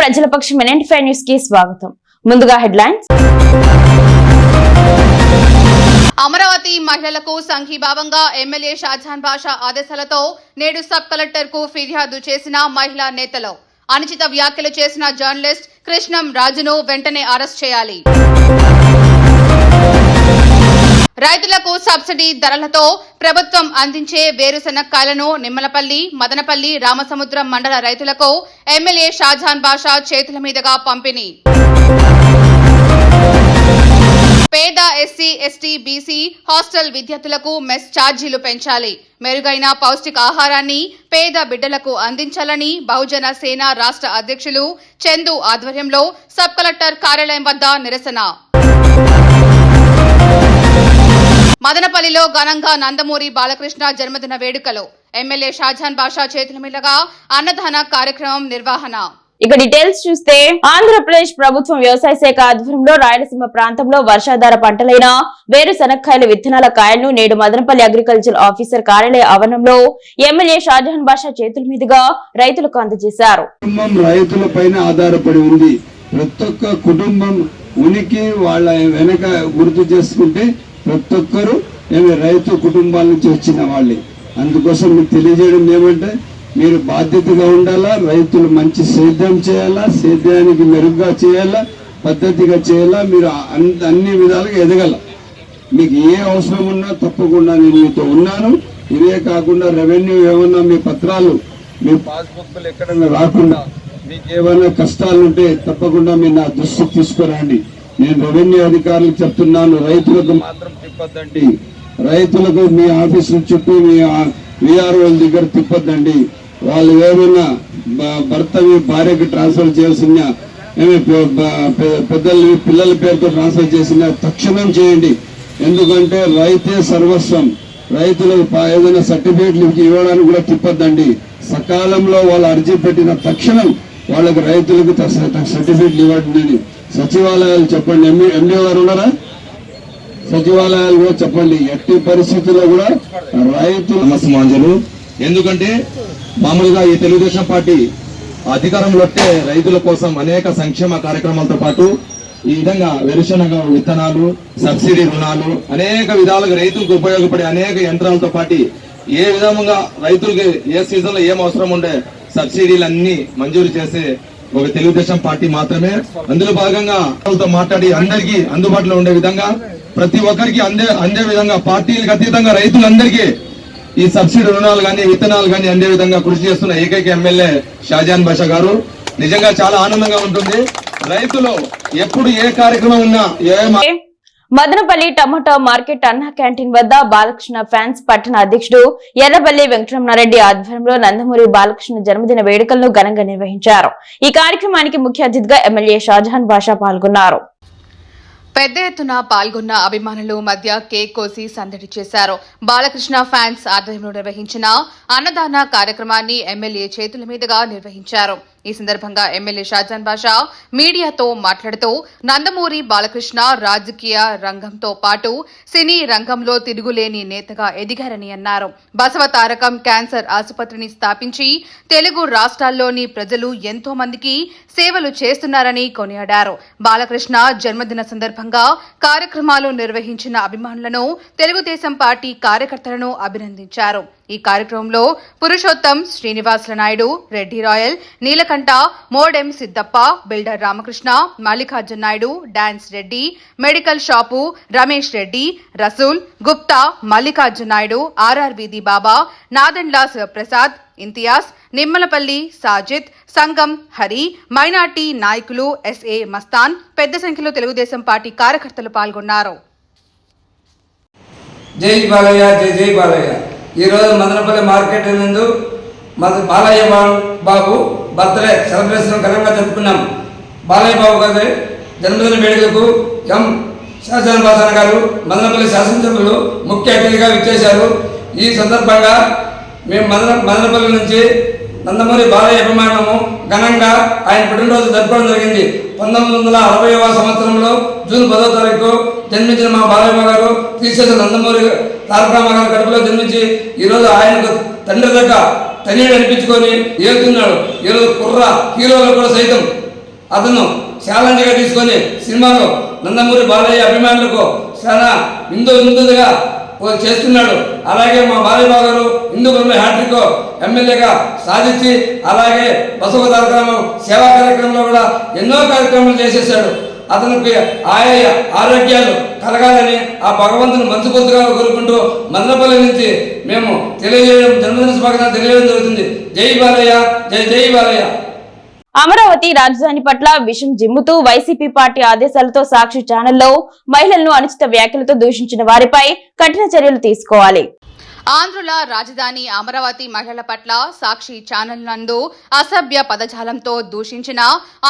ప్రజల పక్షం న్యూస్కి స్వాగతం. ముందుగా హెడ్లైన్స్. అమరావతి మహిళలకు సంఘీభావంగా ఎమ్మెల్యే షాజహాన్ బాషా ఆదేశాలతో నేడు సబ్ కలెక్టర్కు ఫిర్యాదు చేసిన మహిళా నేతలు. అనుచిత వ్యాఖ్యలు చేసిన జర్నలిస్ట్ కృష్ణం రాజును వెంటనే అరెస్ట్ చేయాలి. రైతులకు సబ్సిడీ ధరలతో ప్రభుత్వం అందించే వేరుశనక్కాయలను నిమ్మలపల్లి మదనపల్లి రామసముద్రం మండల రైతులకు ఎమ్మెల్యే షాజహాన్ బాషా చేతుల మీదుగా పంపిణీ. పేద ఎస్సీ ఎస్టీ బీసీ హాస్టల్ విద్యార్థులకు మెస్ ఛార్జీలు పెంచాలి. మెరుగైన పౌష్టికాహారాన్ని పేద బిడ్డలకు అందించాలని బహుజన సేన రాష్ట్ర అధ్యక్షులు చందు ఆధ్వర్యంలో సబ్ కలెక్టర్ కార్యాలయం వద్ద నిరసన. మదనపల్లిలో ఘనంగా నందమూరి బాలకృష్ణ జన్మదిన వేడుకలు. ఎమ్మెల్యే షాజహాన్ బాషా చేతుల మీదుగా అన్నదాన కార్యక్రమం నిర్వహణ. ఇక డీటెయిల్స్ చూస్తే ఆంధ్రప్రదేశ్ ప్రభుత్వం వ్యవసాయ శాఖ ఆధ్వర్యంలో రాయలసీమ ప్రాంతంలో వర్షాధార పంటలైన వేరు శనక్కాయల విత్తనాల కాయలను నేడు మదనపల్లి అగ్రికల్చర్ ఆఫీసర్ కార్యాలయ ఆవరణంలో ఎమ్మెల్యే షాజహాన్ బాషా చేతుల మీదుగా రైతులకు అందజేశారు. కుటుంబం రైతుల పైన ఆధారపడి ఉంది. ప్రతి ఒక్క కుటుంబం ఉనికి వాళ్ళ వెనక గుర్తు చేసుకుంటే ప్రతి ఒక్కరు మేము రైతు కుటుంబాల నుంచి వచ్చిన వాళ్ళే. అందుకోసం మీకు తెలియజేయడం ఏమంటే మీరు బాధ్యతగా ఉండాలా రైతులు మంచి సేద్యం చేయాలా సేద్యానికి మెరుగ్గా చేయాలా పద్ధతిగా చేయాలా మీరు అన్ని విధాలుగా ఎదగల. మీకు ఏ అవసరం ఉన్నా తప్పకుండా నేను మీతో ఉన్నాను. ఇవే కాకుండా రెవెన్యూ ఏమన్నా మీ పత్రాలు మీ పాస్బుక్లు ఎక్కడన్నా రాకుండా మీకు ఏమైనా కష్టాలు ఉంటే తప్పకుండా మీరు నా దృష్టికి తీసుకురండి. నేను రెవెన్యూ అధికారులకు చెప్తున్నాను రైతులకు మాత్రం తిప్పద్దండి. రైతులకు మీ ఆఫీసుల చుట్టూ మీ విఆర్ఓల దగ్గర తిప్పొద్దండి. వాళ్ళు ఏమైనా భర్తవి భర్త మీ భార్యకి ట్రాన్స్ఫర్ చేయాల్సిన ఏమి పెద్దలు పిల్లల పేరుతో ట్రాన్స్ఫర్ చేసిన తక్షణం చేయండి. ఎందుకంటే రైతే సర్వస్వం. రైతులకు ఏదైనా సర్టిఫికేట్లు ఇవ్వడానికి కూడా తిప్పద్దండి. సకాలంలో వాళ్ళు అర్జీ పెట్టిన తక్షణం వాళ్ళకి రైతులకు సర్టిఫికేట్లు ఇవ్వండి సచివాలయాలు చెప్పండి. ఎంఈ ఎండిఓ గారు ఉన్నారా? సచివాలయాలు కూడా చెప్పండి. ఎట్టి పరిస్థితుల్లో కూడా రైతులు నమస్మాంజలు ఎందుకంటే మామూలుగా ఈ తెలుగుదేశం పార్టీ అధికారంలో వస్తే రైతుల కోసం అనేక సంక్షేమ కార్యక్రమాలతో పాటు ఈ విధంగా వెరుశనగ విత్తనాలు సబ్సిడీ రుణాలు అనేక విధాలుగా రైతులకు ఉపయోగపడే అనేక యంత్రాలతో పాటు ఏ విధంగా రైతులకి ఏ సీజన్లో ఏం అవసరం ఉండే సబ్సిడీలు మంజూరు చేసే ఒక తెలుగుదేశం పార్టీ మాత్రమే. అందులో భాగంగా మాట్లాడి అందరికీ అందుబాటులో ఉండే విధంగా ప్రతి ఒక్కరికి అందే అందే విధంగా పార్టీలకు అతీతంగా రైతులందరికీ ఈ సబ్సిడీ రుణాలు కానీ విత్తనాలు కానీ అందే విధంగా కృషి చేస్తున్న ఏకైక ఎమ్మెల్యే షాజాన్ బాషా గారు. నిజంగా చాలా ఆనందంగా ఉంటుంది. రైతులు ఎప్పుడు ఏ కార్యక్రమం ఉన్నా ఏ? Madanapalli tomato market Anna canteen వద్ద బాలకృష్ణ ఫ్యాన్స్ పట్టణ అధ్యక్షుడు ఎర్రబల్లి వెంకటరమణారెడ్డి ఆధ్వర్యంలో నందమూరి బాలకృష్ణ జన్మదిన వేడుకలను ఘనంగా నిర్వహించారు. ఈ కార్యక్రమానికి ముఖ్య అతిథిగా ఎమ్మెల్యే షాజహాన్ బాషా పాల్గొన్నారు. పెద్ద ఎత్తున పాల్గొన్న అభిమానులు మధ్య కేక్ కోసి సందడి చేశారు. బాలకృష్ణ ఫ్యాన్స్ ఆధ్వర్యంలో నిర్వహించిన అన్నదాన కార్యక్రమాన్ని ఎమ్మెల్యే చేతుల మీదుగా నిర్వహించారు. ఈ సందర్భంగా ఎమ్మెల్యే షాజాన్ బాషా మీడియాతో మాట్లాడుతూ నందమూరి బాలకృష్ణ రాజకీయ రంగంతో పాటు సినీ రంగంలో తిరుగులేని నేతగా ఎదిగారని అన్నారు. బసవ తారకం క్యాన్సర్ ఆసుపత్రిని స్థాపించి తెలుగు రాష్ట్రాల్లోని ప్రజలు ఎంతో మందికి సేవలు చేస్తున్నారని కొనియాడారు. బాలకృష్ణ జన్మదిన సందర్భంగా కార్యక్రమాలు నిర్వహించిన అభిమానులను తెలుగుదేశం పార్టీ కార్యకర్తలను అభినందించారు. ఈ కార్యక్రమంలో Purushottam Srinivasula Naidu Reddy Rayal Neelakantha Modem Siddappa builder Ramakrishna Mallikarjuna Naidu dance Reddy medical shop Ramesh Reddy Rasool Gupta Mallikarjuna Naidu RR వీధి బాబా నాదండ్ల శివప్రసాద్ ఇంతియాజ్ నిమ్మలపల్లి సాజిద్ సంగం హరి మైనార్టీ నాయకులు ఎస్ఏ మస్తాన్ పెద్ద సంఖ్యలో తెలుగుదేశం పార్టీ కార్యకర్తలు పాల్గొన్నారు. జై బాలయ్య జై జై బాలయ్య. ఈరోజు మదనపల్లి మార్కెట్ నందు మన బాలయ్య బాబు బర్త్డే సెలబ్రేషన్ ఘనంగా జరుపుకున్నాం. బాలయ్య బాబు గారి జన్మదిన వేడుకలకు ఎం. శాసన గారు మదనపల్లి శాసనసభ్యులు ముఖ్య అతిథిగా విచ్చేశారు. ఈ సందర్భంగా మేము మదన మదనపల్లి నుంచి నందమూరి బాలయ్య అభిమానము ఘనంగా ఆయన పుట్టినరోజు జరపడం జరిగింది. పంతొమ్మిది వందల అరవైవ సంవత్సరంలో జూన్ పదో తారీఖు జన్మించిన మా బాలయ్య గారు తీసేసిన నందమూరి తారకరామ గారి కడుపులో జన్మించి ఈరోజు ఆయనకు తండ్రి దగ్గర తనీడు అనిపించుకొని ఏలుతున్నాడు. ఈరోజు కుర్ర హీరోలు కూడా సైతం అతను ఛాలెంజ్గా తీసుకొని సినిమాలో నందమూరి బాలయ్య అభిమానులకు చాలా ఇందు ఇందుగా చేస్తున్నాడు. అలాగే మా బాలయ్య గారు హిందూపురంలో హ్యాట్రిక్ ఎమ్మెల్యేగా సాధించి అలాగే బసవ కార్యక్రమం సేవా కార్యక్రమంలో కూడా ఎన్నో కార్యక్రమాలు చేసేసాడు అతనికి ఆయా ఆరోగ్యాలు కలగాలని ఆ భగవంతుని మనసు కొద్దిగా కోరుకుంటూ మదనపల్లి నుంచి మేము తెలియజేయడం జన్మదిన శుభాకాంక్షలు తెలియజేయడం జరుగుతుంది. జై బాలయ్య జై జై బాలయ్య. అమరావతి రాజధాని పట్ల విషం జిమ్ముతూ వైసీపీ పార్టీ ఆదేశాలతో సాక్షి ఛానల్లో మహిళలను అనుచిత వ్యాఖ్యలతో దూషించిన వారిపై కఠిన చర్యలు తీసుకోవాలి. ఆంధ్రుల రాజధాని అమరావతి మహిళల పట్ల సాక్షి ఛానల్ నందు అసభ్య పదజాలంతో దూషించిన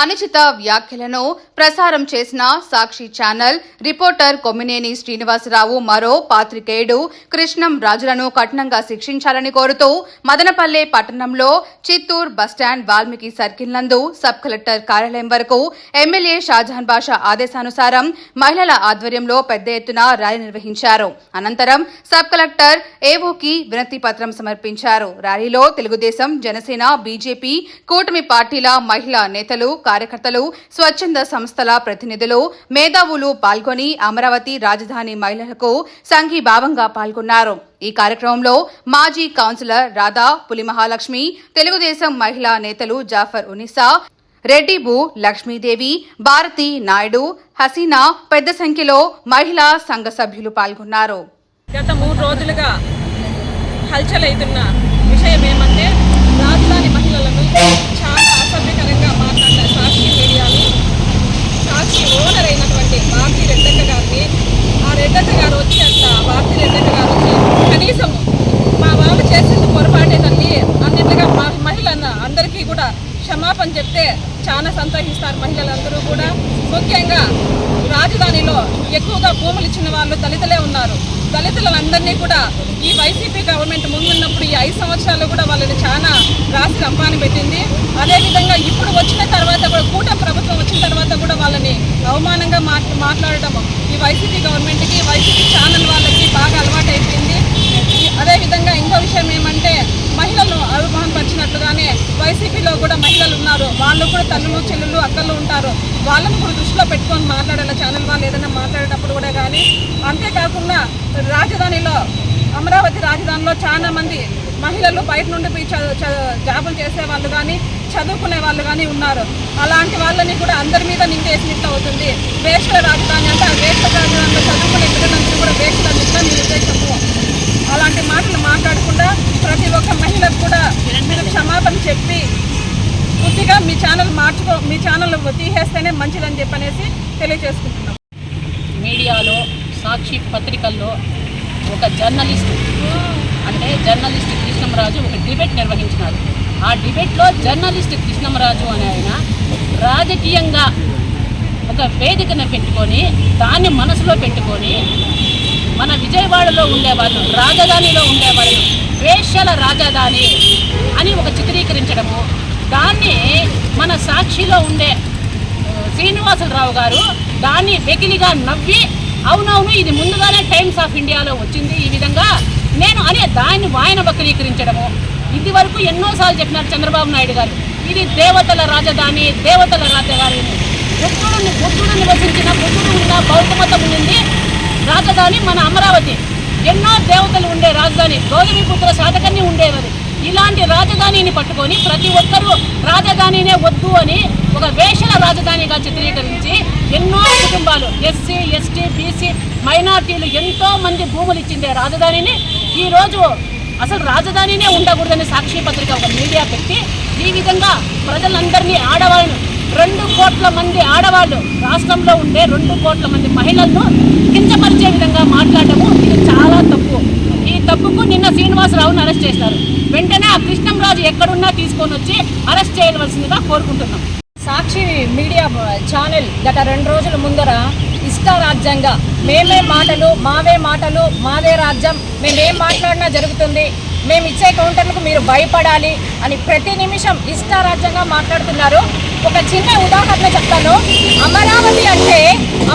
అనుచిత వ్యాఖ్యలను ప్రసారం చేసిన సాక్షి ఛానల్ రిపోర్టర్ కొమ్మినేని శ్రీనివాసరావు మరో పాత్రికేయుడు కృష్ణం రాజులను కఠినంగా శిక్షించాలని కోరుతూ మదనపల్లె పట్టణంలో Chittoor bus stand Valmiki circle నందు సబ్ కలెక్టర్ కార్యాలయం వరకు ఎమ్మెల్యే షాజహాన్ బాషా ఆదేశానుసారం మహిళల ఆధ్వర్యంలో పెద్ద ఎత్తున ర్యాలీ నిర్వహించారు. అనంతరం సబ్ కలెక్టర్ ఏవోకి వినతి పత్రం సమర్పించారు. ర్యాలీలో తెలుగుదేశం జనసేన బీజేపీ కూటమి పార్టీల మహిళా నేతలు కార్యకర్తలు స్వచ్ఛంద సంస్థల ప్రతినిధులు మేధావులు పాల్గొని అమరావతి రాజధాని మహిళలకు సంఘీభావంగా పాల్గొన్నారు. ఈ కార్యక్రమంలో మాజీ కౌన్సిలర్ రాధా పులి మహాలక్ష్మి తెలుగుదేశం మహిళా నేతలు జాఫర్ ఉనిసా రెడ్డిబు లక్ష్మీదేవి భారతి నాయుడు హసీనా పెద్ద సంఖ్యలో మహిళా సంఘ సభ్యులు పాల్గొన్నారు. గత మూడు రోజులుగా హల్చల్ అవుతున్న విషయం ఏమంటే రాజధాని మహిళలను చాలా అసభ్యకరంగా మాట్లాడిన సాక్షి మీడియాని సాక్షి ఓనర్ అయినటువంటి భారతీ రెడ్డక్క గారిని ఆ రెడ్డక్క గారు వచ్చి అంట భారతీ రెడ్డక్క గారు వచ్చి కనీసం మా వాళ్ళు చేసింది పొరపాటే తల్లి అన్నట్లుగా మా అందరికీ కూడా క్షమాపణ చెప్తే చాలా సంతోషిస్తారు మహిళలందరూ కూడా. ముఖ్యంగా రాజధానిలో ఎక్కువగా భూములు ఇచ్చిన వాళ్ళు దళితులే ఉన్నారు. దళితులందరినీ కూడా ఈ వైసీపీ గవర్నమెంట్ ముందున్నప్పుడు ఈ ఐదు సంవత్సరాలు కూడా వాళ్ళని చాలా రాసి రంపాన్ని పెట్టింది. అదేవిధంగా ఇప్పుడు వచ్చిన తర్వాత కూడా కూటమి ప్రభుత్వం వచ్చిన తర్వాత కూడా వాళ్ళని అవమానంగా మాట్లాడటం ఈ వైసీపీ గవర్నమెంట్కి వైసీపీ ఛానల్ వాళ్ళకి బాగా అలవాటు అయిపోయింది అదేవిధంగా ఇంకో విషయం ఏమంటే మహిళలు మహిళలను వచ్చినట్లుగానే వైసీపీలో కూడా మహిళలు ఉన్నారు. వాళ్ళు కూడా తల్లులు చెల్లులు అక్కలు ఉంటారు. వాళ్ళని కూడా దృష్టిలో పెట్టుకొని మాట్లాడాలి ఛానల్ వాళ్ళు ఏదైనా మాట్లాడేటప్పుడు కూడా కానీ? అంతేకాకుండా రాజధానిలో అమరావతి రాజధానిలో చాలా మంది మహిళలు బయట నుండి చ- జాబులు చేసే వాళ్ళు కానీ చదువుకునే వాళ్ళు కానీ ఉన్నారు. అలాంటి వాళ్ళని కూడా అందరి మీద నిందేసినట్లు అవుతుంది. వేష్ల రాజధాని అంటే ఆ వేష్ల రాజధానిలో చదువుకునే పిల్లలందరూ కూడా వేష్ల నిందా మీ ఉద్దేశము అలాంటి మాటలు మాట్లాడకుండా ప్రతి ఒక్క మహిళకు కూడా మీరు క్షమాపణ చెప్పి పూర్తిగా మీ ఛానల్ మార్చుకో మీ ఛానల్ తీసేస్తేనే మంచిదని చెప్పనేసి తెలియజేసుకుంటున్నాం. మీడియాలో సాక్షి పత్రికల్లో ఒక జర్నలిస్ట్ అంటే జర్నలిస్ట్ కృష్ణమరాజు ఒక డిబేట్ నిర్వహించినారు ఆ డిబేట్లో జర్నలిస్ట్ కృష్ణమరాజు అనే ఆయన రాజకీయంగా ఒక వేదికను పెట్టుకొని దాన్ని మనసులో పెట్టుకొని మన విజయవాడలో ఉండేవాళ్ళు రాజధానిలో ఉండేవాళ్ళు వేష్యల రాజధాని అని ఒక చిత్రీకరించడము. దాన్ని మన సాక్షిలో ఉండే శ్రీనివాసరావు గారు దాన్ని వెకిలిగా నవ్వి అవునవును ఇది ముందుగానే టైమ్స్ ఆఫ్ ఇండియాలో వచ్చింది ఈ విధంగా నేను అనే దాన్ని వాయన వక్రీకరించడము. ఇది వరకు ఎన్నోసార్లు చెప్పినారు చంద్రబాబు నాయుడు గారు ఇది దేవతల రాజధాని దేవతల రాజధాని బుద్ధుడు బుద్ధుడు నివసించిన బుద్ధుడు ఉన్న బౌద్ధ మతం ఉంది రాజధాని మన అమరావతి. ఎన్నో దేవతలు ఉండే రాజధాని గౌతమిపుత్ర శాతకర్ణి ఉండేది ఇలాంటి రాజధానిని పట్టుకొని ప్రతి ఒక్కరూ రాజధానినే వద్దు అని ఒక వేషల రాజధానిగా చిత్రీకరించి ఎన్నో కుటుంబాలు ఎస్సీ ఎస్టీ బీసీ మైనార్టీలు ఎంతో మంది భూములు ఇచ్చిందే రాజధానిని. ఈరోజు అసలు రాజధానినే ఉండకూడదని సాక్షి పత్రిక ఒక మీడియా పెట్టి ఈ విధంగా ప్రజలందరినీ ఆడవాళ్ళను రెండు కోట్ల మంది ఆడవాళ్ళు రాష్ట్రంలో ఉండే రెండు కోట్ల మంది మహిళలను కించపరిచే విధంగా మాట్లాడటము ఇది చాలా తప్పు. ఈ తప్పుకు నిన్న శ్రీనివాసరావును అరెస్ట్ చేశారు. వెంటనే ఆ కృష్ణంరాజు ఎక్కడున్నా తీసుకొని వచ్చి అరెస్ట్ చేయవలసిందిగా కోరుకుంటున్నాం. సాక్షి మీడియా ఛానల్ గత రెండు రోజుల ముందర ఇష్ట రాజ్యంగా మేమే మాటలు మావే మాటలు మాదే రాజ్యం మేమేం మాట్లాడినా జరుగుతుంది. మేము ఇచ్చే కౌంటర్లకు మీరు భయపడాలి అని ప్రతి నిమిషం ఇష్టారాజ్యంగా మాట్లాడుతున్నారు. ఒక చిన్న ఉదాహరణ చెప్తాను. అమరావతి అంటే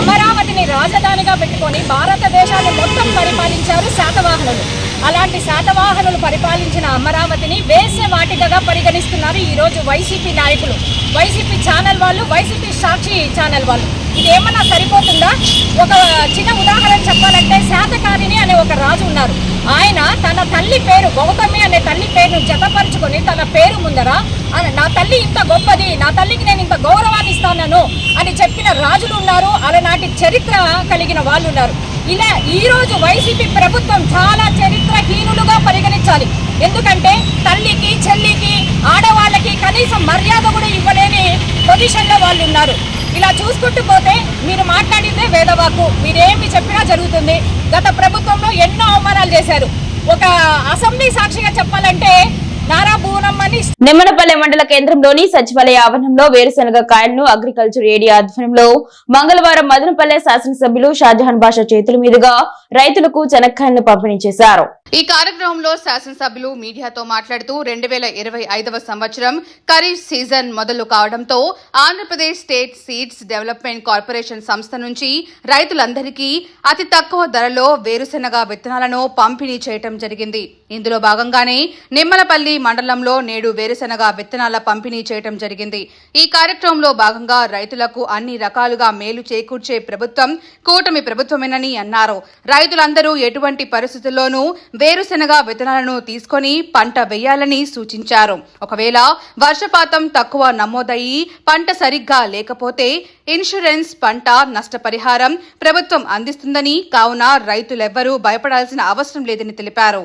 అమరావతిని రాజధానిగా పెట్టుకొని భారతదేశాన్ని మొత్తం పరిపాలించారు శాతవాహనులు. అలాంటి శాతవాహనులు పరిపాలించిన అమరావతిని వేసే వాటికగా పరిగణిస్తున్నారు ఈరోజు వైసీపీ నాయకులు. వైసీపీ ఛానల్ వాళ్ళు వైసీపీ సాక్షి ఛానల్ వాళ్ళు. ఇది ఏమన్నా సరిపోతుందా? ఒక చిన్న ఉదాహరణ చెప్పాలంటే శాతకారిణి అనే ఒక రాజు ఉన్నారు. ఆయన తన తల్లి పేరు గౌతమి అనే తల్లి పేరును జతపరుచుకొని తన పేరు ముందర నా తల్లి ఇంత గొప్పది నా తల్లికి నేను ఇంత గౌరవాన్ని ఇస్తాను అని చెప్పిన రాజులు ఉన్నారు. అలనాటి చరిత్ర కలిగిన వాళ్ళు ఉన్నారు. ఇలా ఈరోజు వైసీపీ ప్రభుత్వం చాలా చరిత్రహీనులుగా పరిగణించాలి. ఎందుకంటే తల్లికి చెల్లికి ఆడవాళ్ళకి కనీసం మర్యాద కూడా ఇవ్వలేని పొజిషన్లో వాళ్ళు ఉన్నారు. ఇలా చూసుకుంటూ పోతే మీరు మాట్లాడిందే వేదవాకు మీరేమి చెప్పినా జరుగుతుంది. గత ప్రభుత్వంలో ఎన్నో అవమానాలు చేశారు. ఒక అసెంబ్లీ సాక్షిగా చెప్పాలంటే నారా నిమ్మనపల్లె మండల కేంద్రంలోని సచివాలయ ఆవరణంలో వేరుశనగ కాయలను అగ్రికల్చర్ ఏడియా ఆధ్వర్యంలో మంగళవారం మదనపల్లె శాసనసభ్యులు షాజహాన్ బాషా చేతుల మీదుగా రైతులకు చెనక్కాయలను పంపిణీ చేశారు. ఈ కార్యక్రమంలో శాసనసభ్యులు మీడియాతో మాట్లాడుతూ రెండు వేల ఇరవై ఐదవ సంవత్సరం ఖరీఫ్ సీజన్ మొదలు కావడంతో Andhra Pradesh state seeds development corporation సంస్థ నుంచి రైతులందరికీ అతి తక్కువ ధరలో వేరుశెనగ విత్తనాలను పంపిణీ చేయటం జరిగింది. ఇందులో భాగంగానే నిమ్మలపల్లి మండలంలో నేడు వేరుశెనగ విత్తనాల పంపిణీ చేయటం జరిగింది. ఈ కార్యక్రమంలో భాగంగా రైతులకు అన్ని రకాలుగా మేలు చేకూర్చే ప్రభుత్వం కూటమి ప్రభుత్వమేనని అన్నారు. రైతులందరూ ఎటువంటి పరిస్థితుల్లోనూ వేరుశెనగ విత్తనాలను తీసుకొని పంట వేయాలని సూచించారు. ఒకవేళ వర్షపాతం తక్కువ నమోదయ్యి పంట సరిగ్గా లేకపోతే ఇన్సూరెన్స్ పంట నష్టపరిహారం ప్రభుత్వం అందిస్తుందని కావున రైతులెవ్వరూ భయపడాల్సిన అవసరం లేదని తెలిపారు.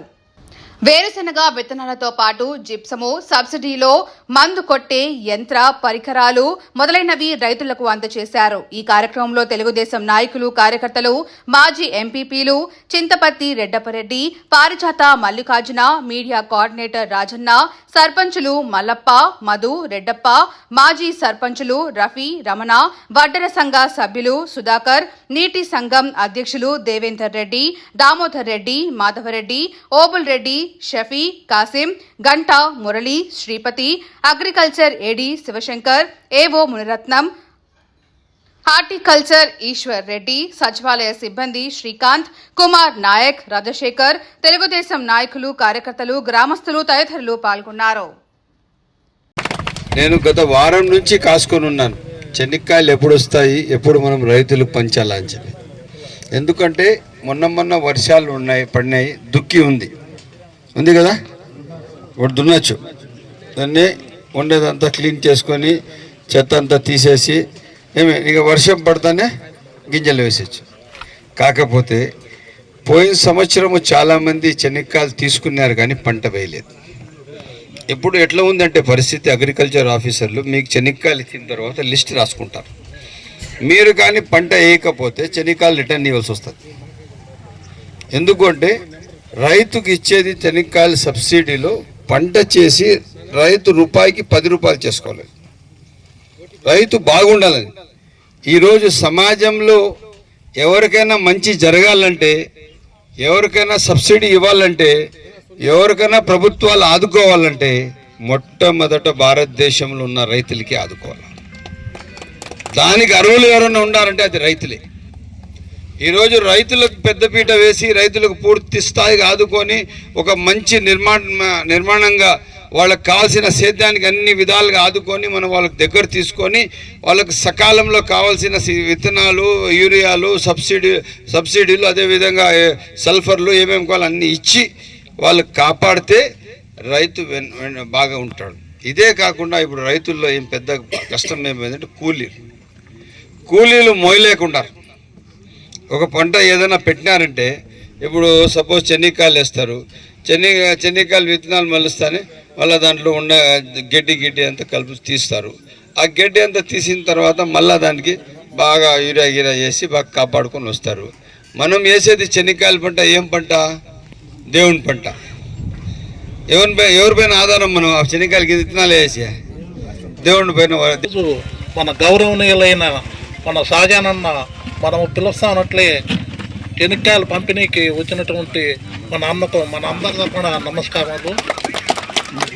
వేరుశెనగ విత్తనాలతో పాటు జిప్సము సబ్సిడీలో మందు కొట్టే యంత్ర పరికరాలు మొదలైనవి రైతులకు అందజేశారు ఈ కార్యక్రమంలో తెలుగుదేశం నాయకులు కార్యకర్తలు మాజీ ఎంపీపీలు చింతపత్తి రెడ్డపరెడ్డి పారిజాత మల్లికార్జున మీడియా కోఆర్డినేటర్ రాజన్న సర్పంచులు మల్లప్ప మధు రెడ్డప్ప మాజీ సర్పంచులు రఫీ రమణ వడ్డర సంఘ సభ్యులు సుధాకర్ నీటి సంఘం అధ్యక్షులు Devender Reddy Damodar Reddy Madhava Reddy Obul Reddy Shafi Kasim Ganta Murali Sripathi agriculture AD Sivashankar AO Muniratnam horticulture Eshwar Reddy సచివాలయ సిబ్బంది శ్రీకాంత్ కుమార్ నాయక్ రాజశేఖర్ తెలుగుదేశం నాయకులు కార్యకర్తలు గ్రామస్తులు తదితరులు పాల్గొన్నారు. నేను గత వారం నుంచి కాసుకొని ఉన్నాను. చెనిక్కాయలు ఎప్పుడు వస్తాయి ఎప్పుడు మనం రైతులకు పంచాలని చెప్పి. ఎందుకంటే మొన్న మొన్న వర్షాలు ఉన్నాయి పడినాయి దుక్కి ఉంది. ఉంది కదా? ఇప్పుడు దున్నచ్చు. దాన్ని ఉండేదంతా క్లీన్ చేసుకొని చెత్త అంతా తీసేసి ఏమి ఇక వర్షం పడతానే గింజలు వేసేచ్చు కాకపోతే పోయిన సంవత్సరము చాలామంది చెనిక్కాయలు తీసుకున్నారు కానీ పంట వేయలేదు. ఇప్పుడు ఎట్లా ఉందంటే పరిస్థితి అగ్రికల్చర్ ఆఫీసర్లు మీకు చెనిక్కాయలు ఇచ్చిన తర్వాత లిస్ట్ రాసుకుంటారు. మీరు కానీ పంట వేయకపోతే చెనిక్కాయలు రిటర్న్ ఇవ్వాల్సి వస్తుంది. ఎందుకంటే రైతుకి ఇచ్చేది చెనిక్కాయల సబ్సిడీలో పంట చేసి రైతు రూపాయికి పది రూపాయలు చేసుకోవాలి. రైతు బాగుండాలని. ఈరోజు సమాజంలో ఎవరికైనా మంచి జరగాలంటే ఎవరికైనా సబ్సిడీ ఇవ్వాలంటే ఎవరికైనా ప్రభుత్వాలు ఆదుకోవాలంటే మొట్టమొదట భారతదేశంలో ఉన్న రైతులకి ఆదుకోవాలి. దానికి అర్హులు ఎవరైనా ఉండాలంటే అది రైతులే. ఈరోజు రైతులకు పెద్దపీట వేసి రైతులకు పూర్తి స్థాయిగా ఆదుకొని ఒక మంచి నిర్మాణ నిర్మాణంగా వాళ్ళకి కావాల్సిన సేద్యానికి అన్ని విధాలుగా ఆదుకొని మనం వాళ్ళకి దగ్గర తీసుకొని వాళ్ళకి సకాలంలో కావాల్సిన విత్తనాలు యూరియాలు సబ్సిడీ సబ్సిడీలు అదేవిధంగా సల్ఫర్లు ఏమేమి కావాలో అన్నీ ఇచ్చి వాళ్ళకి కాపాడితే రైతు బాగా ఉంటాడు. ఇదే కాకుండా ఇప్పుడు రైతుల్లో ఏం పెద్ద కష్టం ఏమైందంటే కూలీలు. కూలీలు మోయలేకుండా ఒక పంట ఏదైనా పెట్టినారంటే ఇప్పుడు సపోజ్ చెన్నికాయలు వేస్తారు. చెన్ని చెన్నికాయలు విత్తనాలు మలుస్తానే మళ్ళీ దాంట్లో ఉన్న గడ్డి గిడ్డి అంతా కలిపి తీస్తారు. ఆ గడ్డి అంతా తీసిన తర్వాత మళ్ళీ దానికి బాగా యూరియా గీరా వేసి బాగా కాపాడుకొని వస్తారు. మనం వేసేది చెనిక్కాయల పంట ఏం పంట? దేవుని పంట. ఎవరి పై ఎవరిపైన ఆధారం మనం? ఆ చెనిక్కాయలకి విత్తనాలు వేసి? దేవుని పైన మన గౌరవనీయులైన మన షాజానన్న మనము పిలుస్తానట్లే ఎన్నికాయల పంపిణీకి వచ్చినటువంటి మన అన్నకు మన అందరి తరఫున నమస్కారాలు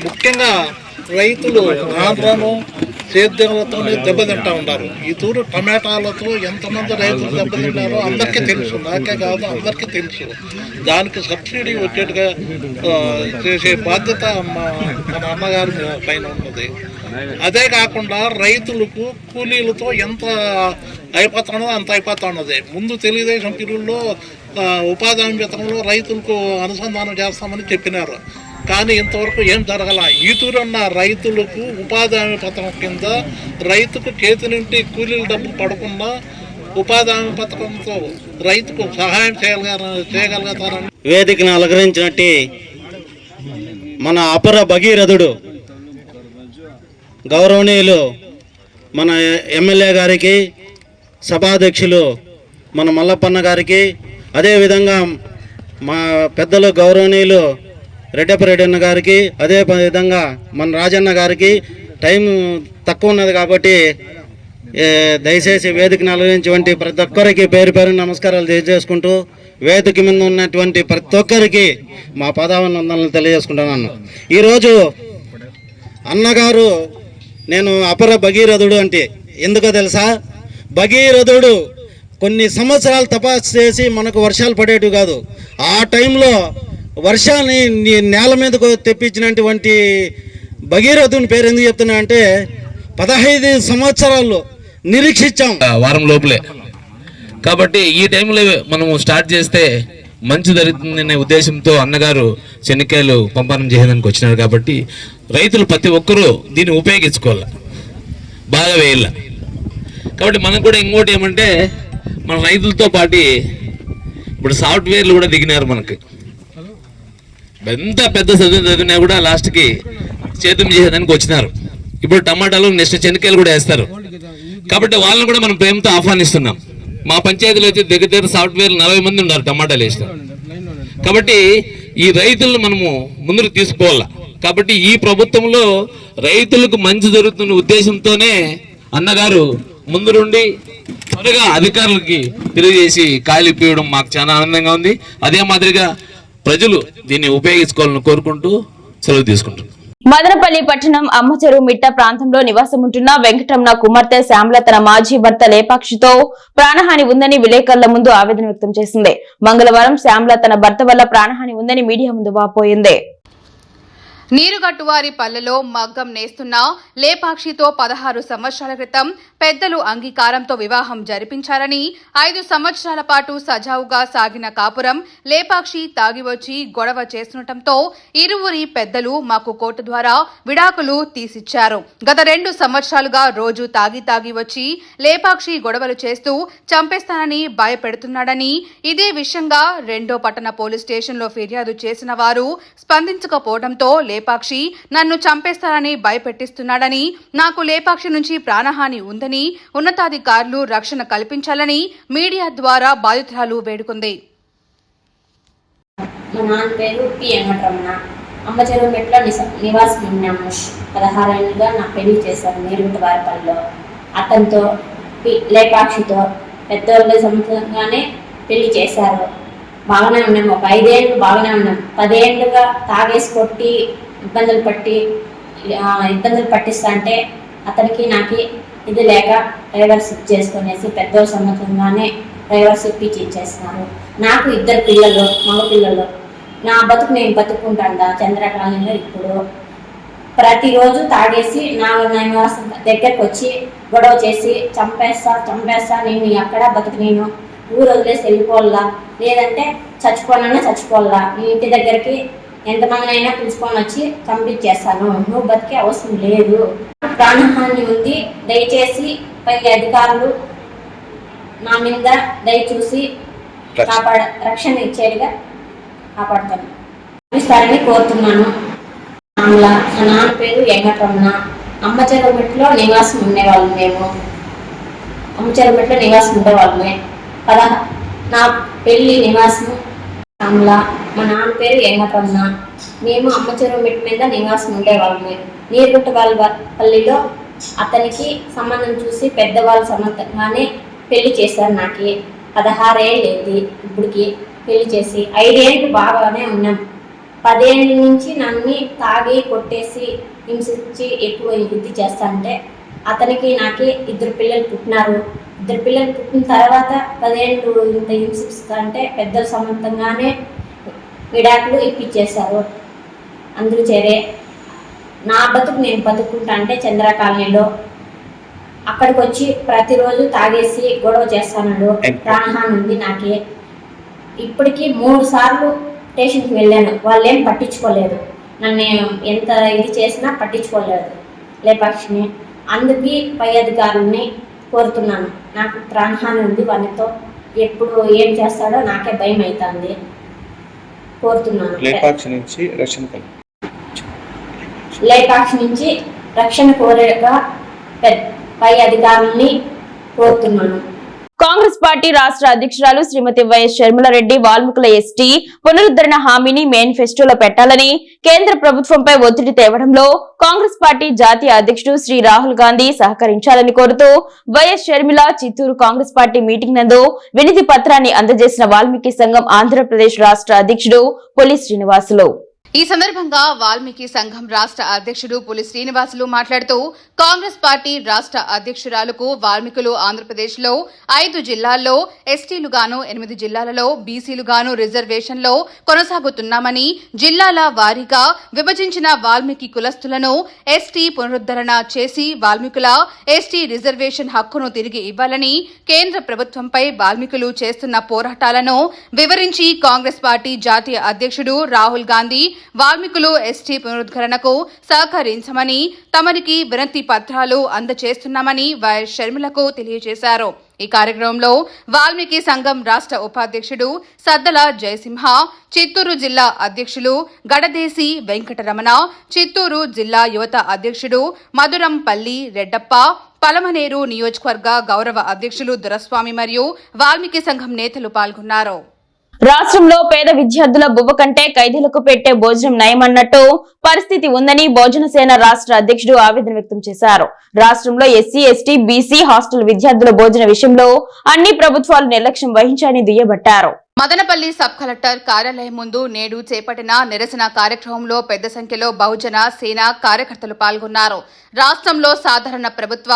ముఖ్యంగా రైతులు ఆంధ్రను సేద్యాలతోనే దెబ్బతింటా ఉన్నారు. ఈ తూరు టమాటాలతో ఎంతమంది రైతులు దెబ్బతింటారో అందరికీ తెలుసు. నాకే కాదు అందరికీ తెలుసు. దానికి సబ్సిడీ వచ్చేట్టుగా చేసే బాధ్యత మా మన అన్నగారి పైన ఉన్నది. అదే కాకుండా రైతులకు కూలీలతో ఎంత అయిపోతున్నదో అంత అయిపోతున్నది ముందు తెలుగుదేశం పీరియడ్లో ఉపాధి హామీ పథకంలో రైతులకు అనుసంధానం చేస్తామని చెప్పినారు. కానీ ఇంతవరకు ఏం జరగల. ఈతురున్న రైతులకు ఉపాధి హామీ పథకం కింద రైతుకు చేతి నుండి కూలీల డబ్బు పడకుండా ఉపాధి హామీ పథకంతో రైతుకు సహాయం చేయగల చేయగలుగుతారని వేదికను అలంకరించినట్టు మన అపర భగీరథుడు గౌరవనీయులు మన ఎమ్మెల్యే గారికి సభాధ్యక్షులు మన మల్లప్పన్న గారికి అదేవిధంగా మా పెద్దలు గౌరవనీయులు రెడ్డపరెడ్డన్న గారికి అదే విధంగా మన రాజన్న గారికి టైం తక్కువ ఉన్నది కాబట్టి దయచేసి వేదికను అలంకరించినటువంటి ప్రతి ఒక్కరికి పేరు పేరు నమస్కారాలు తెలియజేసుకుంటూ వేదిక మీద ఉన్నటువంటి ప్రతి ఒక్కరికి మా పదావనందనలు తెలియజేసుకుంటున్నాను. ఈరోజు అన్నగారు నేను అపర భగీరథుడు అంటే ఎందుకో తెలుసా? భగీరథుడు కొన్ని సంవత్సరాలు తపాస్ చేసి మనకు వర్షాలు పడేటివి కాదు. ఆ టైంలో వర్షాన్ని నీ నేల మీదకు తెప్పించినటువంటి భగీరథుని పేరు ఎందుకు చెప్తున్నా అంటే పదహైదు సంవత్సరాలు నిరీక్షించాం. వారం లోపలే. కాబట్టి ఈ టైంలో మనము స్టార్ట్ చేస్తే మంచి జరుగుతుందనే ఉద్దేశంతో అన్నగారు శనక్కాయలు పంపనం చేయడానికి వచ్చినారు కాబట్టి రైతులు ప్రతి ఒక్కరూ దీన్ని ఉపయోగించుకోవాలి. బాగా వేయాల. కాబట్టి మనకు కూడా ఇంకోటి ఏమంటే మన రైతులతో పాటు ఇప్పుడు సాఫ్ట్వేర్లు కూడా దిగినారు మనకి. ఎంత పెద్ద చదువు చదివినా కూడా లాస్ట్కి చేతం చేసేదానికి వచ్చినారు. ఇప్పుడు టమాటాలు నెక్స్ట్ శనక్కాయలు కూడా వేస్తారు. కాబట్టి వాళ్ళని కూడా మనం ప్రేమతో ఆహ్వానిస్తున్నాం. మా పంచాయతీలో అయితే దగ్గర దగ్గర సాఫ్ట్వేర్ నలభై మంది ఉన్నారు టమాటాలు వేసిన. కాబట్టి ఈ రైతులను మనము ముందుకు తీసుకోవాలా. కాబట్టి ఈ ప్రభుత్వంలో రైతులకు మంచి జరుగుతున్న ఉద్దేశంతోనే అన్నగారు ముందు నుండి త్వరగా అధికారులకి తెలియజేసి కాయలు ఇప్పించడం మాకు చాలా ఆనందంగా ఉంది. అదే మాదిరిగా ప్రజలు దీన్ని ఉపయోగించుకోవాలని కోరుకుంటూ సెలవు తీసుకుంటున్నాం. మదనపల్లి పట్టణం అమ్మచెరు మిట్ట ప్రాంతంలో నివాసం ఉంటున్న వెంకటరమణ కుమార్తె శ్యామల తన మాజీ భర్త లేపాక్షితో ప్రాణహాని ఉందని విలేకరుల ముందు ఆవేదన వ్యక్తం చేసింది. మంగళవారం శ్యామల తన భర్త వల్ల ప్రాణహాని ఉందని మీడియా ముందు వాపోయింది. నీరుగట్టువారి పల్లెలో మగ్గం నేస్తున్న లేపాక్షితో పదహారు సంవత్సరాల క్రితం పెద్దలు అంగీకారంతో వివాహం జరిపించారని ఐదు సంవత్సరాల పాటు సజావుగా సాగిన కాపురం లేపాక్షి తాగి వచ్చి గొడవ చేస్తుండటంతో ఇరువురి పెద్దలు మాకు కోర్టు ద్వారా విడాకులు తీసిచ్చారు. గత రెండు సంవత్సరాలుగా రోజు తాగి తాగి వచ్చి లేపాక్షి గొడవలు చేస్తూ చంపేస్తానని భయపెడుతున్నాడని ఇదే విషయంగా రెండో పట్టణ పోలీస్ స్టేషన్లో ఫిర్యాదు చేసిన వారు స్పందించకపోవడంతో లేపాక్షి నన్ను చంపేస్తానని భయపెట్టిస్తున్నాడని నాకు లేపాక్షి నుంచి ప్రాణహాని ఉందని ఉన్నతాధికారులు రక్షణ కల్పించాలని మీడియా ద్వారా బాధితురాలు వేడుకుంది. మా నాన్న పేరు పి వెంకటరమణ అమ్మ చెరువు మెట్లో నిస నివాసం ఉన్నాము పదహారేళ్ళుగా నా పెళ్ళి చేశారు నీరుగుంట వారిపల్లిలో. అతనితో పి- లేపాక్షితో పెద్దోళ్ళ సొంతంగానే పెళ్ళి చేశారు. బాగానే ఉన్నాం. ఒక ఐదేళ్ళు బాగానే ఉన్నాం. పదేళ్ళుగా తాగేసి కొట్టి ఇబ్బందులు పట్టి ఇబ్బందులు పట్టిస్తా అంటే అతనికి నాకు ఇది లేక డ్రైవర్షిప్ చేసుకునేసి పెద్ద సమ్మతంగానే డ్రైవర్షిప్ ఇచ్చి ఇచ్చేస్తున్నారు నాకు ఇద్దరు పిల్లలు మగ పిల్లలు. నా బతుకు నేను బతుకుంటాను చంద్రకాలంలో ఇప్పుడు. ప్రతిరోజు తాగేసి నా నా నివాసం దగ్గరకు వచ్చి గొడవ చేసి చంపేస్తా చంపేస్తా నేను ఎక్కడ బతుకు నేను? ఊరు వదిలేసి వెళ్ళిపోవాలా? లేదంటే చచ్చిపోనన్నా చచ్చిపోవాలా? నీ ఇంటి దగ్గరికి ఎంతమంది అయినా పిలుచుకొని వచ్చి చంపించేస్తాను నువ్వు బతికే అవసరం లేదు. ప్రాణహాని ఉంది. దయచేసి పై అధికారులు నా మీద దయ చూసి కాపాడ రక్షణ ఇచ్చేట్టుగా కాపాడుతాను. ఇస్తారని కోరుతున్నాను. మా నాన్న పేరు వెంకటరమణ. అమ్మ నివాసం ఉండేవాళ్ళం మేము అమ్మ నివాసం ఉండేవాళ్ళమే. పదహ నా పెళ్ళి నివాసం ఆమెల మా నాన్న పేరు వెంకటరమణ. మేము అమ్మ చెరువుమెట్టు మీద నివాసం ఉండేవాళ్ళమే. నీరుగుట్ట వాళ్ళ పల్లిలో అతనికి సంబంధం చూసి పెద్దవాళ్ళు సమంతంగానే పెళ్ళి చేశారు నాకు. పదహారేళ్ళు అయింది ఇప్పటికి పెళ్ళి చేసి. ఐదేళ్ళు బాగానే ఉన్నాం. పదేళ్ళ నుంచి నన్ను తాగి కొట్టేసి హింసించి ఎక్కువ వృద్ధి చేస్తానంటే అతనికి నాకే ఇద్దరు పిల్లలు పుట్టినారు. ఇద్దరు పిల్లలు పుట్టిన తర్వాత పదేళ్ళు ఇంత హింసిస్తుంటే పెద్దలు సమంతంగానే విడాకులు ఇప్పించేశారు అందరూ చేరే నా బతుకు నేను బతుకుంటా అంటే చంద్ర కాలనీలో అక్కడికి వచ్చి ప్రతిరోజు తాగేసి గొడవ చేస్తాడు ప్రాణహాని ఉంది నాకే. ఇప్పటికీ మూడు సార్లు స్టేషన్కి వెళ్ళాను. వాళ్ళు ఏం పట్టించుకోలేదు. నన్ను ఎంత ఇది చేసినా పట్టించుకోలేదు లేపక్షిని. అందుకే పై అధికారుల్ని కోరుతున్నాను. నాకు ప్రాణహాని ఉంది వానితో ఎప్పుడు ఏం చేస్తాడో నాకే భయం అవుతుంది కోరుతున్నాను. లేపాక్షి నుంచి రక్షణ లేపాక్షి నుంచి రక్షణ కోరేగా పె- పై అధికారుల్ని కోరుతున్నాను. కాంగ్రెస్ పార్టీ రాష్ట్ర అధ్యక్షురాలు శ్రీమతి వైఎస్ షర్మిలారెడ్డి వాల్మీకుల ఎస్టీ పునరుద్ధరణ హామీని మేనిఫెస్టోలో పెట్టాలని కేంద్ర ప్రభుత్వంపై ఒత్తిడి తేవడంలో కాంగ్రెస్ పార్టీ జాతీయ అధ్యక్షుడు శ్రీ రాహుల్ గాంధీ సహకరించాలని కోరుతూ YS Sharmila Chittoor Congress party meeting నందు వినతి పత్రాన్ని అందజేసిన వాల్మీకి సంఘం ఆంధ్రప్రదేశ్ రాష్ట్ర అధ్యక్షుడు పొలి శ్రీనివాసులు. ఈ సందర్భంగా వాల్మీకి సంఘం రాష్ట్ర అధ్యక్షుడు పులి శ్రీనివాసులు మాట్లాడుతూ కాంగ్రెస్ పార్టీ రాష్ట్ర అధ్యక్షురాలకు వాల్మీకులు ఆంధ్రప్రదేశ్లో ఐదు జిల్లాల్లో ఎస్టీలుగాను ఎనిమిది జిల్లాలలో బీసీలుగాను రిజర్వేషన్లో కొనసాగుతున్నామని జిల్లాల వారీగా విభజించిన వాల్మీకి కులస్తులను ఎస్టీ పునరుద్ధరణ చేసి వాల్మీకుల ఎస్టీ రిజర్వేషన్ హక్కును తిరిగి ఇవ్వాలని కేంద్ర ప్రభుత్వంపై వాల్మీకులు చేస్తున్న పోరాటాలను వివరించి కాంగ్రెస్ పార్టీ జాతీయ అధ్యక్షుడు రాహుల్ గాంధీ వాల్మీకులు ఎస్టీ పునరుద్ధరణకు సహకరించమని తమరికి వినతి పత్రాలు అందజేస్తున్నామని వైఎస్ షర్మిలకు తెలియజేశారు. ఈ కార్యక్రమంలో వాల్మీకి సంఘం రాష్ట్ర ఉపాధ్యక్షుడు సద్దల జయసింహ చిత్తూరు జిల్లా అధ్యక్షులు గడదేసి వెంకటరమణ చిత్తూరు జిల్లా యువత అధ్యక్షుడు మధురంపల్లి రెడ్డప్ప పలమనేరు నియోజకవర్గ గౌరవ అధ్యక్షులు దురస్వామి మరియు వాల్మీకి సంఘం నేతలు పాల్గొన్నారు. రాష్ట్రంలో పేద విద్యార్థుల బువ్వ కంటే ఖైదీలకు పెట్టే భోజనం నయమన్నట్టు పరిస్థితి ఉందని భోజన సేన రాష్ట్ర అధ్యక్షుడు ఆవేదన వ్యక్తం చేశారు. రాష్ట్రంలో ఎస్సీ ఎస్టీ బీసీ హాస్టల్ విద్యార్థుల భోజన విషయంలో అన్ని ప్రభుత్వాలు నిర్లక్ష్యం వహించాయని దుయ్యబట్టారు. మదనపల్లి సబ్ కలెక్టర్ కార్యాలయం ముందు నేడు చేపట్టిన నిరసన కార్యక్రమంలో పెద్ద సంఖ్యలో బహుజన సేన కార్యకర్తలు పాల్గొన్నారు. రాష్ట్రంలో సాధారణ ప్రభుత్వ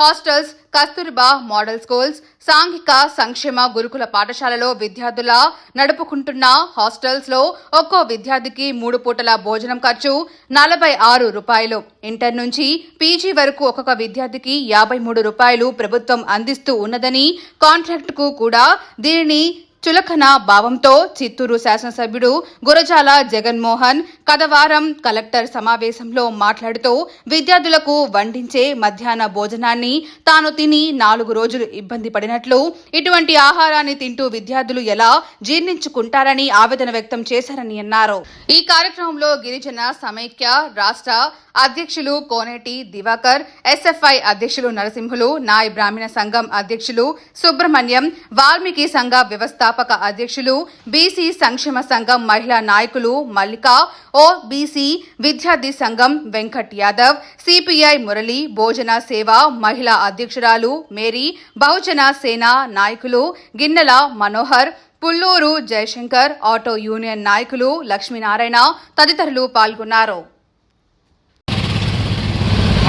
హాస్టల్స్ కస్తూర్బా మోడల్ స్కూల్స్ సాంఘిక సంక్షేమ గురుకుల పాఠశాలలో విద్యార్థుల నడుపుకుంటున్న హాస్టల్స్లో ఒక్కో విద్యార్థికి మూడు పూటల భోజనం ఖర్చు నలభై ఆరు రూపాయలు. ఇంటర్ నుంచి పీజీ వరకు ఒక్కొక్క విద్యార్థికి యాభై మూడు రూపాయలు ప్రభుత్వం అందిస్తూ ఉన్నదని కాంట్రాక్టుకు కూడా దీనిని చులకన భావంతో చిత్తూరు శాసనసభ్యుడు గురజాల జగన్మోహన్ కదవారం కలెక్టర్ సమావేశంలో మాట్లాడుతూ విద్యార్థులకు వండించే మధ్యాహ్న భోజనాన్ని తాను తిని నాలుగు రోజులు ఇబ్బంది పడినట్లు ఇటువంటి ఆహారాన్ని తింటూ విద్యార్థులు ఎలా జీర్ణించుకుంటారని ఆవేదన వ్యక్తం చేశారని అన్నారు. ఈ కార్యక్రమంలో గిరిజన సమైక్య రాష్ట్ర అధ్యక్షులు కోనేటి దివాకర్ ఎస్ఎఫ్ఐ అధ్యక్షులు నరసింహులు నాయ్ బ్రాహ్మణ సంఘం అధ్యక్షులు సుబ్రహ్మణ్యం వాల్మీకి సంఘ వ్యవస్థ వ్యవస్థాపక అధ్యక్షులు బీసీ సంక్షేమ సంఘం మహిళా నాయకులు మల్లిక ఓ బీసీ విద్యార్థి సంఘం వెంకట్ యాదవ్ సిపిఐ మురళి భోజన సేవ మహిళా అధ్యక్షురాలు మేరీ బహుజన సేన నాయకులు గిన్నెల మనోహర్ పుల్లూరు జయశంకర్ ఆటో యూనియన్ నాయకులు లక్ష్మీనారాయణ తదితరులు పాల్గొన్నారు.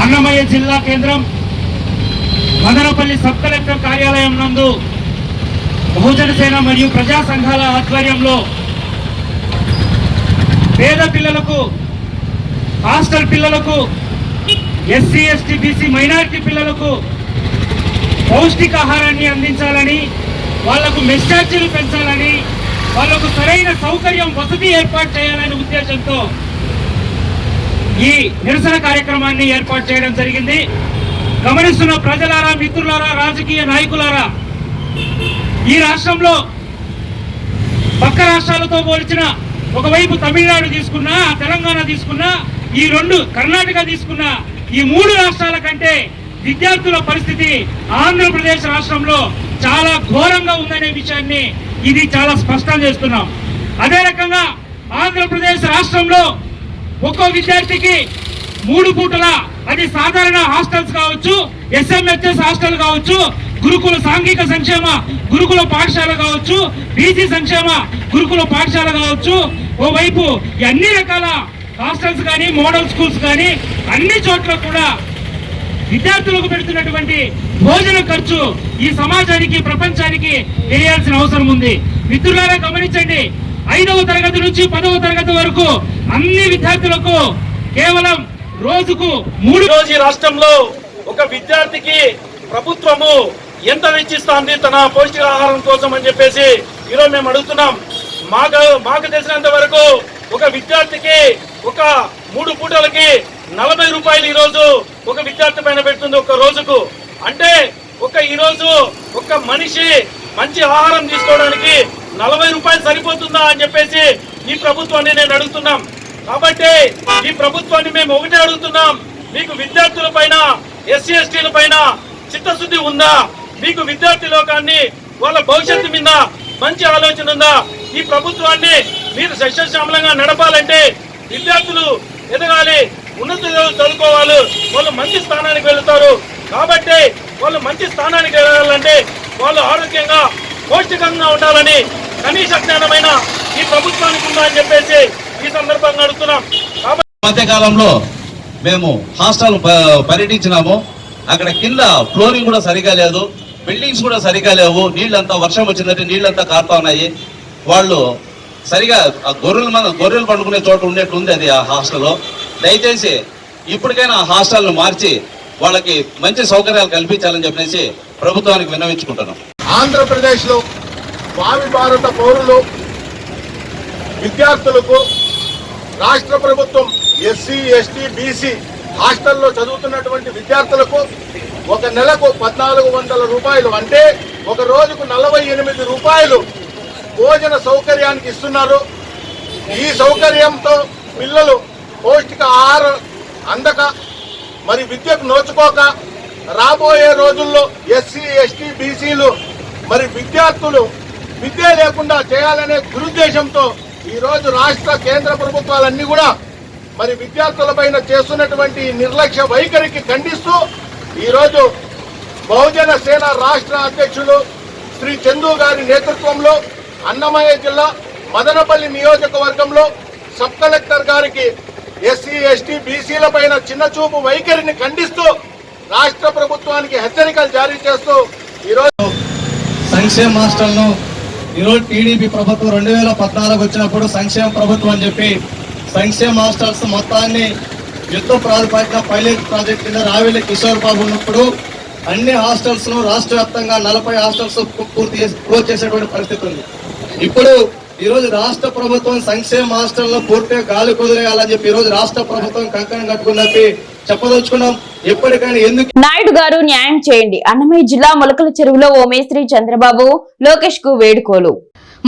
అన్నమయ్య జిల్లా కేంద్రం మదనపల్లి సబ్ కలెక్టర్ కార్యాలయం నందు బహుజన సేన మరియు ప్రజా సంఘాల ఆధ్వర్యంలో పేద పిల్లలకు హాస్టల్ పిల్లలకు ఎస్సీ ఎస్టీ బీసీ మైనారిటీ పిల్లలకు పౌష్టికాహారాన్ని అందించాలని వాళ్ళకు మెస్టార్జీలు పెంచాలని వాళ్ళకు సరైన సౌకర్యం వసతి ఏర్పాటు చేయాలనే ఉద్దేశంతో ఈ నిరసన కార్యక్రమాన్ని ఏర్పాటు చేయడం జరిగింది. గమనిస్తున్న ప్రజలారా మిత్రులారా రాజకీయ నాయకులారా ఈ రాష్ట్రంలో పక్క రాష్ట్రాలతో పోల్చిన ఒకవైపు తమిళనాడు తీసుకున్నా తెలంగాణ తీసుకున్నా ఈ రెండు కర్ణాటక తీసుకున్నా ఈ మూడు రాష్ట్రాల కంటే విద్యార్థుల పరిస్థితి ఆంధ్రప్రదేశ్ రాష్ట్రంలో చాలా ఘోరంగా ఉందనే విషయాన్ని ఇది చాలా స్పష్టం చేస్తున్నాం. అదే రకంగా ఆంధ్రప్రదేశ్ రాష్ట్రంలో ఒక్కో విద్యార్థికి మూడు పూటల అది సాధారణ హాస్టల్స్ కావచ్చు ఎస్ఎంహెచ్ఎస్ హాస్టల్ కావచ్చు గురుకుల సాంఘిక సంక్షేమ గురుకుల పాఠశాల కావచ్చు బీసీ సంక్షేమ గురుకుల పాఠశాల కావచ్చు ఓవైపు అన్ని రకాల హాస్టల్స్ కానీ మోడల్ స్కూల్స్ కానీ అన్ని చోట్ల కూడా విద్యార్థులకు పెడుతున్నటువంటి భోజన ఖర్చు ఈ సమాజానికి ప్రపంచానికి తెలియాల్సిన అవసరం ఉంది. మిత్రులారా గమనించండి. ఐదవ తరగతి నుంచి పదవ తరగతి వరకు అన్ని విద్యార్థులకు కేవలం రోజుకు మూడు రోజు రాష్ట్రంలో ఒక విద్యార్థికి ప్రభుత్వము ఎంత వెచ్చిస్తోంది తన పౌష్టికాహారం కోసం అని చెప్పేసి ఈరోజు మేము అడుగుతున్నాం. మాకు మాకు తెలిసినంత వరకు ఒక విద్యార్థికి ఒక మూడు పూటలకి నలభై రూపాయలు ఈరోజు ఒక విద్యార్థి పైన పెడుతుంది ఒక రోజుకు. అంటే ఒక ఈరోజు ఒక మనిషి మంచి ఆహారం తీసుకోవడానికి నలభై రూపాయలు సరిపోతుందా అని చెప్పేసి ఈ ప్రభుత్వాన్ని నేను అడుగుతున్నాం. కాబట్టి ఈ ప్రభుత్వాన్ని మేము ఒకటే అడుగుతున్నాం. మీకు విద్యార్థుల పైన ఎస్సీ ఎస్టీల పైన చిత్తశుద్ధి ఉందా? మీకు విద్యార్థి లోకాన్ని వాళ్ళ భవిష్యత్తు మీద మంచి ఆలోచన ఉందా? ఈ ప్రభుత్వాన్ని మీరు సస్యశ్యామలంగా నడపాలంటే విద్యార్థులు ఎదగాలి ఉన్నత చదువుకోవాలి వాళ్ళు మంచి స్థానానికి వెళుతారు. కాబట్టి వాళ్ళు మంచి స్థానానికి వెళ్ళాలంటే వాళ్ళు ఆరోగ్యంగా పౌష్టికంగా ఉండాలని కనీస జ్ఞానమైన ఈ ప్రభుత్వానికి ఉందా అని చెప్పేసి ఈ సందర్భంగా అడుగుతున్నాం. కాబట్టి మేము హాస్టల్ పర్యటించినాము. అక్కడ కింద ఫ్లోరింగ్ కూడా సరిగా లేదు. బిల్డింగ్స్ కూడా సరిగా లేవు నీళ్ళంతా వర్షం వచ్చిందంటే నీళ్ళంతా కారుతా ఉన్నాయి. వాళ్ళు సరిగా ఆ గొర్రెలు మన గొర్రెలు పండుకునే చోట ఉండేట్టు ఉంది అది ఆ హాస్టల్లో. దయచేసి ఇప్పటికైనా ఆ హాస్టల్ను మార్చి వాళ్ళకి మంచి సౌకర్యాలు కల్పించాలని చెప్పేసి ప్రభుత్వానికి విన్నవించుకుంటున్నాం. ఆంధ్రప్రదేశ్లో స్వామి భారత పౌరులు విద్యార్థులకు రాష్ట్ర ప్రభుత్వం ఎస్సీ ఎస్టీ బీసీ హాస్టల్లో చదువుతున్నటువంటి విద్యార్థులకు ఒక నెలకు పద్నాలుగు వందల రూపాయలు అంటే ఒక రోజుకు నలభై ఎనిమిది రూపాయలు భోజన సౌకర్యానికి ఇస్తున్నారు. ఈ సౌకర్యంతో పిల్లలు పౌష్టిక ఆహారం అందక మరి విద్యకు నోచుకోక రాబోయే రోజుల్లో ఎస్సీ ఎస్టీ బీసీలు మరి విద్యార్థులు విద్య లేకుండా చేయాలనే దురుద్దేశంతో ఈరోజు రాష్ట్ర కేంద్ర ప్రభుత్వాలన్నీ కూడా మరి విద్యార్థుల పైన చేస్తున్నటువంటి నిర్లక్ష్య వైఖరికి ఖండిస్తూ ఈరోజు బహుజన సేన రాష్ట్ర అధ్యక్షులు శ్రీ చందు గారి నేతృత్వంలో అన్నమయ్య జిల్లా మదనపల్లి నియోజకవర్గంలో సబ్ కలెక్టర్ గారికి ఎస్సీ ఎస్టీ బీసీల పైన చిన్నచూపు వైఖరిని ఖండిస్తూ రాష్ట్ర ప్రభుత్వానికి హెచ్చరికలు జారీ చేస్తూ ఈరోజు సంక్షేమ హాస్టల్ను ఈరోజు టీడీపీ ప్రభుత్వం రెండు వేల పద్నాలుగు వచ్చినప్పుడు సంక్షేమ ప్రభుత్వం అని చెప్పి సంక్షేమ హాస్టల్స్ మొత్తాన్ని యుద్ధ ప్రాతిపదిక పైలట్ ప్రాజెక్ట్ కింద రావిల్లి కిషోర్ బాబు ఉన్నప్పుడు అన్ని హాస్టల్స్ను రాష్ట్ర వ్యాప్తంగా నలభై హాస్టల్స్ పూర్తి చేసి క్లోజ్ చేసేటువంటి పరిస్థితి ఉంది. ఇప్పుడు ఈ రోజు రాష్ట్ర ప్రభుత్వం సంక్షేమ హాస్టల్లో పూర్తిగా గాలి కుదిరేయాలని చెప్పి ఈ రోజు రాష్ట్ర ప్రభుత్వం కంకణం కట్టుకున్నట్టు చెప్పదలుచుకున్నాం. ఎప్పటికైనా ఎందుకు నాయుడు గారు న్యాయం చేయండి. అన్నమయ్య జిల్లా మొలకల చెరువులో ఓ మేస్త్రి చంద్రబాబు లోకేష్కు వేడుకోలు.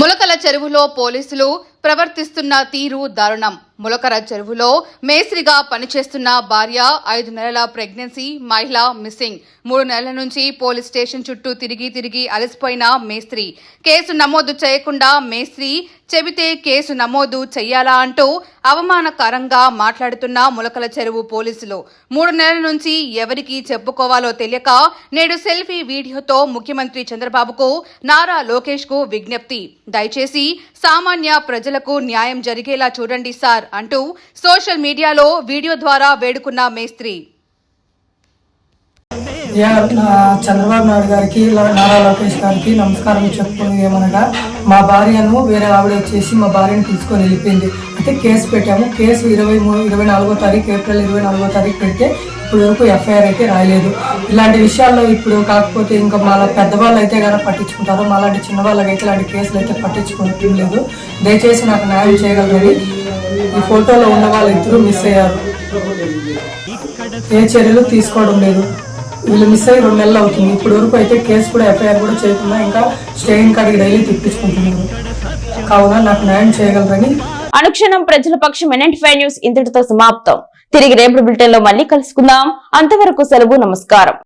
ములకల చెరువులో పోలీసులు ప్రవర్తిస్తున్న తీరు దారుణం. ములకర చెరువులో మేస్త్రిగా పనిచేస్తున్న భార్య ఐదు నెలల ప్రెగ్నెన్సీ మహిళ మిస్సింగ్. మూడు నెలల నుంచి పోలీస్ స్టేషన్ చుట్టూ తిరిగి తిరిగి అలసిపోయిన మేస్త్రి. కేసు నమోదు చేయకుండా మేస్త్రి చెబితే కేసు నమోదు చెయ్యాలా అంటూ అవమానకరంగా మాట్లాడుతున్న ములకల చెరువు పోలీసులు. మూడు నెలల నుంచి ఎవరికి చెప్పుకోవాలో తెలియక నేడు సెల్ఫీ వీడియోతో ముఖ్యమంత్రి చంద్రబాబుకు నారా లోకేష్కు విజ్ఞప్తి. దయచేసి సామాన్య ప్రజలకు న్యాయం జరిగేలా చూడండి సార్. అంటూ సోషల్ మీడియాలో వీడియో ద్వారా వేడుకున్న మేస్త్రి. యా, చంద్రబాబు నాయుడు గారికి ఇలా నారా లోకేష్ గారికి నమస్కారం చెప్పుకుని ఏమనగా మా భార్యను వేరే ఆవిడ వచ్చేసి మా భార్యను తీసుకొని వెళ్ళిపోయింది. అయితే కేసు పెట్టాము. కేసు ఇరవై మూడు ఇరవై నాలుగో తారీఖు ఏప్రిల్ ఇరవై నాలుగో తారీఖు పెడితే ఇప్పుడు వరకు ఎఫ్ఐఆర్ అయితే రాయలేదు. ఇలాంటి విషయాల్లో ఇప్పుడు కాకపోతే ఇంకా మళ్ళీ పెద్దవాళ్ళు అయితే కనుక పట్టించుకుంటారు మాలాంటి చిన్న వాళ్ళకైతే ఇలాంటి కేసులు అయితే పట్టించుకోవటం లేదు. దయచేసి నాకు న్యాయం చేయగలరని ఈ ఫోటోలో ఉన్న వాళ్ళు ఇద్దరు మిస్ అయ్యారు. ఏ చర్యలు తీసుకోవడం లేదు. వీళ్ళు మిస్ అయ్యి రెండు నెలలు అవుతుంది. ఇప్పటి వరకు అయితే కేసు కూడా ఎఫ్ఐఆర్ కూడా చేయకుండా ఇంకా స్టేయింగ్ కాడికి డైలీ తిప్పించుకుంటున్నారు. కావున నాకు న్యాయం చేయగలరని అనుక్షణం ప్రజల పక్షం ఎన్ఎంటీ న్యూస్ ఇంతటితో సమాప్తం. తిరిగి రేపు బులెటిన్లో మళ్ళీ కలుసుకుందాం. అంతవరకు సెలవు నమస్కారం.